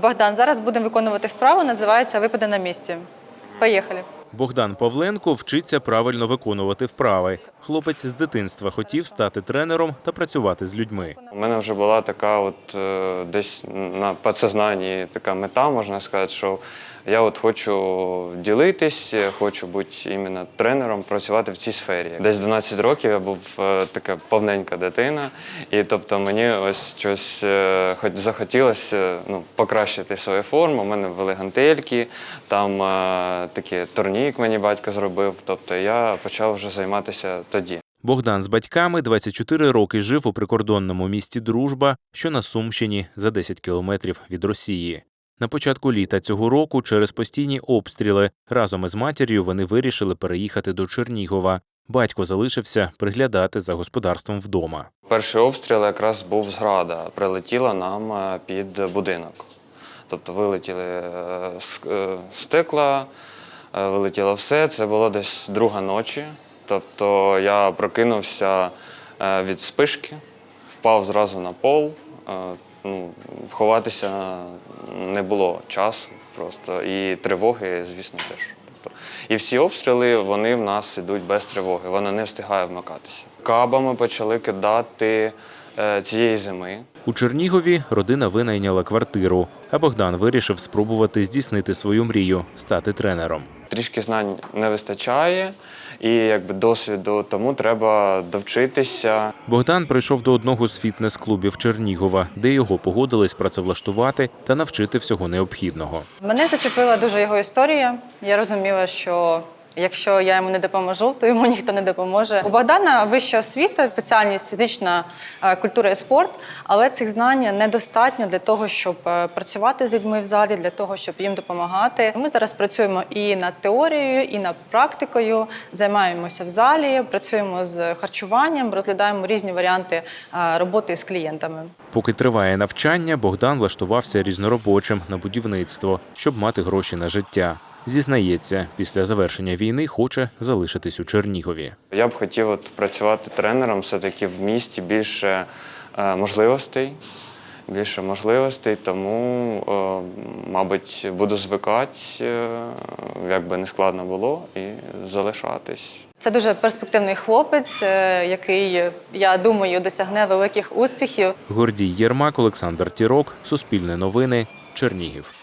Богдан, зараз будемо виконувати вправу, називається випади на місці. Поїхали. Богдан Павленко вчиться правильно виконувати вправи. Хлопець з дитинства хотів стати тренером та працювати з людьми. У мене вже була така, от е, десь на підсознанні така мета, можна сказати, що я от хочу ділитись, хочу бути іменно тренером, працювати в цій сфері. Десь 12 років я був е, така повненька дитина, і тобто мені ось щось е, хоч захотілося ну, покращити свою форму. У мене ввели гантельки, там е, такий турнік мені батько зробив. Тобто я почав вже займатися тоді. Богдан з батьками 24 роки жив у прикордонному місті Дружба, що на Сумщині за 10 кілометрів від Росії. На початку літа цього року через постійні обстріли разом із матір'ю вони вирішили переїхати до Чернігова. Батько залишився приглядати за господарством вдома. Перший обстріл якраз був з града. Прилетіла нам е, під будинок. Тобто вилетіли е, е, стекла, вилетіло все. Це було десь друга ночі. Тобто я прокинувся е, від спишки, впав зразу на пол. Е, Ну, ховатися не було часу просто. І тривоги, звісно, теж. Тобто, і всі обстріли вони в нас ідуть без тривоги, вона не встигає вмикатися. Кабами почали кидати е, цієї зими. У Чернігові родина винайняла квартиру, а Богдан вирішив спробувати здійснити свою мрію стати тренером. Трішки знань не вистачає, і якби досвіду тому треба довчитися. Богдан прийшов до одного з фітнес-клубів Чернігова, де його погодились працевлаштувати та навчити всього необхідного. Мене зачепила дуже його історія. Я розуміла, що якщо я йому не допоможу, то йому ніхто не допоможе. У Богдана вища освіта, спеціальність фізична е, культура і спорт, але цих знань недостатньо для того, щоб е, працювати з людьми в залі, для того, щоб їм допомагати. Ми зараз працюємо і над теорією, і над практикою, займаємося в залі, працюємо з харчуванням, розглядаємо різні варіанти е, роботи з клієнтами. Поки триває навчання, Богдан влаштувався різноробочим на будівництво, щоб мати гроші на життя. Зізнається, після завершення війни хоче залишитись у Чернігові. Я б хотів от працювати тренером все-таки в місті більше е, можливостей. Більше можливостей, тому, е, мабуть, буду звикати, е, як би не складно було, і залишатись. Це дуже перспективний хлопець, який, я думаю, досягне великих успіхів. Гордій Єрмак, Олександр Тірок, Суспільне новини, Чернігів.